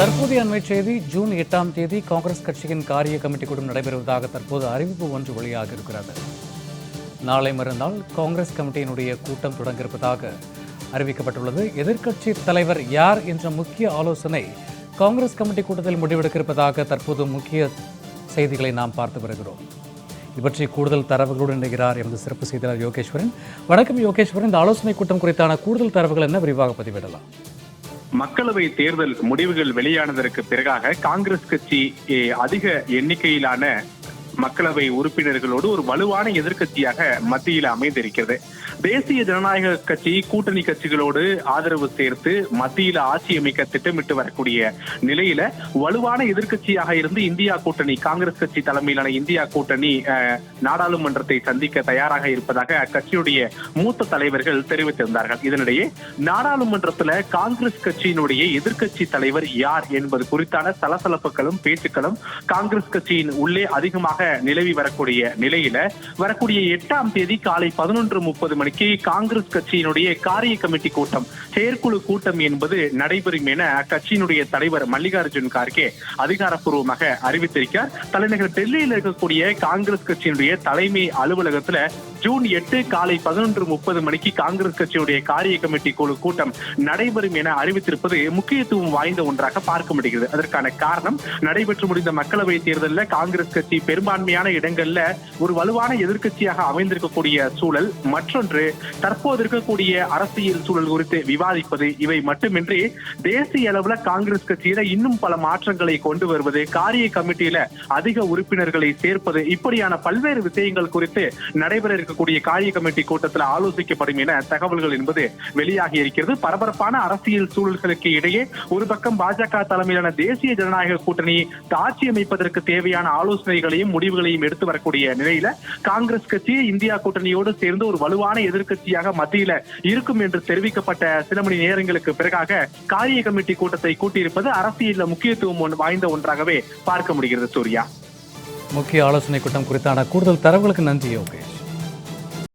தற்போதைய அண்மை செய்தி ஜூன் எட்டாம் தேதி காங்கிரஸ் கட்சியின் காரிய கமிட்டி கூட்டம் நடைபெறுவதாக தற்போது அறிவிப்பு ஒன்று வெளியாக இருக்கிறது. நாளை மறுநாள் காங்கிரஸ் கமிட்டியினுடைய கூட்டம் தொடங்க இருப்பதாக அறிவிக்கப்பட்டுள்ளது. எதிர்க்கட்சி தலைவர் யார் என்ற முக்கிய ஆலோசனை காங்கிரஸ் கமிட்டி கூட்டத்தில் முடிவெடுக்க இருப்பதாக தற்போது முக்கிய செய்திகளை நாம் பார்த்து வருகிறோம். இது பற்றி கூடுதல் தரவுகளோடு இணைகிறார் எமது சிறப்பு செய்தியாளர் யோகேஸ்வரன். வணக்கம் யோகேஸ்வரன். இந்த ஆலோசனை கூட்டம் குறித்தான கூடுதல் தரவுகள் என்ன? விரிவாக பதிவிடலாம். மக்களவை தேர்தல் முடிவுகள் வெளியானதற்கு பிறகாக காங்கிரஸ் கட்சி அதிக எண்ணிக்கையிலான மக்களவை உறுப்பினர்களோடு ஒரு வலுவான எதிர்கட்சியாக மத்தியில் அமைந்திருக்கிறது. தேசிய ஜனநாயக கட்சி கூட்டணி கட்சிகளோடு ஆதரவு சேர்த்து மத்தியில் ஆட்சி அமைக்க திட்டமிட்டு வரக்கூடிய நிலையில வலுவான எதிர்கட்சியாக இருந்து இந்தியா கூட்டணி காங்கிரஸ் கட்சி தலைமையிலான இந்தியா கூட்டணி நாடாளுமன்றத்தை சந்திக்க தயாராக இருப்பதாக அக்கட்சியுடைய மூத்த தலைவர்கள் தெரிவித்திருந்தார்கள். இதனிடையே நாடாளுமன்றத்துல காங்கிரஸ் கட்சியினுடைய எதிர்கட்சி தலைவர் யார் என்பது குறித்தான சலசலப்புகளும் பேச்சுக்களும் காங்கிரஸ் கட்சியின் உள்ளே அதிகமாக நிலவி வரக்கூடிய நிலையில வரக்கூடிய எட்டாம் தேதி காலை பதினொன்று முப்பது மணிக்கு காங்கிரஸ் கட்சியினுடைய காரிய கமிட்டி கூட்டம் செயற்குழு கூட்டம் என்பது நடைபெறும் என அக்கட்சியினுடைய தலைவர் மல்லிகார்ஜுன் கார்கே அதிகாரப்பூர்வமாக அறிவித்திருக்கிறார். தலைநகர் டெல்லியில் இருக்கக்கூடிய காங்கிரஸ் கட்சியினுடைய தலைமை அலுவலகத்துல ஜூன் எட்டு காலை பதினொன்று முப்பது மணிக்கு காங்கிரஸ் கட்சியுடைய காரிய கமிட்டி குழு கூட்டம் நடைபெறும் என அறிவித்திருப்பது முக்கியத்துவம் வாய்ந்த ஒன்றாக பார்க்க முடிகிறது. அதற்கான காரணம் நடைபெற்று முடிந்த மக்களவை தேர்தலில் காங்கிரஸ் கட்சி பெரும்பாலும் பெரும்பான்மையான இடங்கள்ல ஒரு வலுவான எதிர்க்கட்சியாக அமைந்திருக்கக்கூடிய சூழல். மற்றொன்று தற்போது இருக்கக்கூடிய அரசியல் சூழல் குறித்து விவாதிப்பது. இவை மட்டுமின்றி தேசிய அளவுல காங்கிரஸ் கட்சியில இன்னும் பல மாற்றங்களை கொண்டு வருவது காரிய கமிட்டியில அதிக உறுப்பினர்களை சேர்ப்பது இப்படியான பல்வேறு விஷயங்கள் குறித்து நடைபெற இருக்கக்கூடிய காரிய கமிட்டி கூட்டத்தில் ஆலோசிக்கப்படும் என தகவல்கள் என்பது வெளியாகி இருக்கிறது. பரபரப்பான அரசியல் சூழல்களுக்கு இடையே ஒரு பக்கம் பாஜக தலைமையிலான தேசிய ஜனநாயக கூட்டணி ஆட்சி அமைப்பதற்கு தேவையான ஆலோசனைகளையும் முடிவுகளையும் எடுத்து வரக்கூடிய நிலையில காங்கிரஸ் கட்சி இந்தியா கூட்டணியோடு சேர்ந்து ஒரு வலுவான எதிர்கட்சியாக மத்தியில இருக்கும் என்று தெரிவிக்கப்பட்ட சில மணி நேரங்களுக்கு பிறகாக காரிய கமிட்டி கூட்டத்தை கூட்டியிருப்பது அரசியல் முக்கியத்துவம் ஒன்று- வாய்ந்த ஒன்றாகவே பார்க்க முடிகிறது சூர்யா. முக்கிய ஆலோசனை கூட்டம் குறித்தான கூடுதல் தரவுகளுக்கு நன்றி யோகேஷ்.